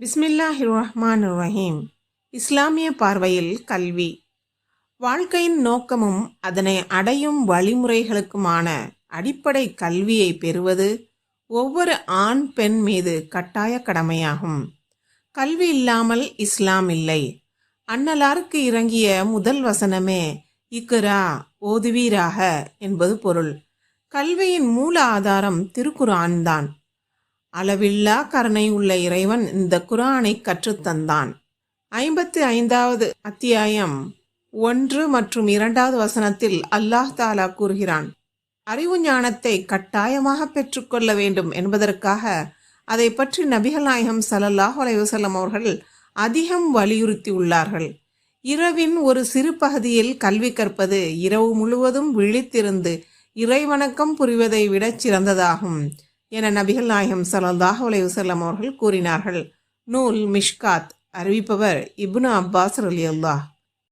பிஸ்மில்லாஹி ரஹ்மான் ரஹீம் இஸ்லாமிய பார்வையில் கல்வி. வாழ்க்கையின் நோக்கமும் அதனை அடையும் வழிமுறைகளுக்குமான அடிப்படை கல்வியை பெறுவது ஒவ்வொரு ஆண் பெண் மீது கட்டாய கடமையாகும். கல்வி இல்லாமல் இஸ்லாம் இல்லை. அன்னலாருக்கு இறங்கிய முதல் வசனமே இக்குரா ஓதுவீராக என்பது பொருள். கல்வியின் மூல ஆதாரம் திருக்குரான் தான் அளவில்லா கருணை உள்ள இறைவன் இந்த குரானை கற்றுத்தந்தான். ஐம்பத்தி ஐந்தாவது அத்தியாயம் ஒன்று மற்றும் இரண்டாவது வசனத்தில் அல்லாஹ் தாலா கூறுகிறான் அறிவு ஞானத்தை கட்டாயமாக பெற்றுக்கொள்ள வேண்டும் என்பதற்காக அதை பற்றி நபிகள் நாயகம் ஸல்லல்லாஹு அலைவசல்லம் அவர்கள் அதிகம் வலியுறுத்தி உள்ளார்கள். இரவின் ஒரு சிறு பகுதியில் கல்வி கற்பது இரவு முழுவதும் விழித்திருந்து இறைவணக்கம் புரிவதை விடச் சிறந்ததாகும். என நபிகள் நாயகம் சலல்லாஹ் அலைஹி வஸல்லம் அவர்கள் கூறினார்கள். நூல் மிஷ்காத் அறிவிப்பவர் இப்னு அப்பாஸ் ரலியல்லாஹ்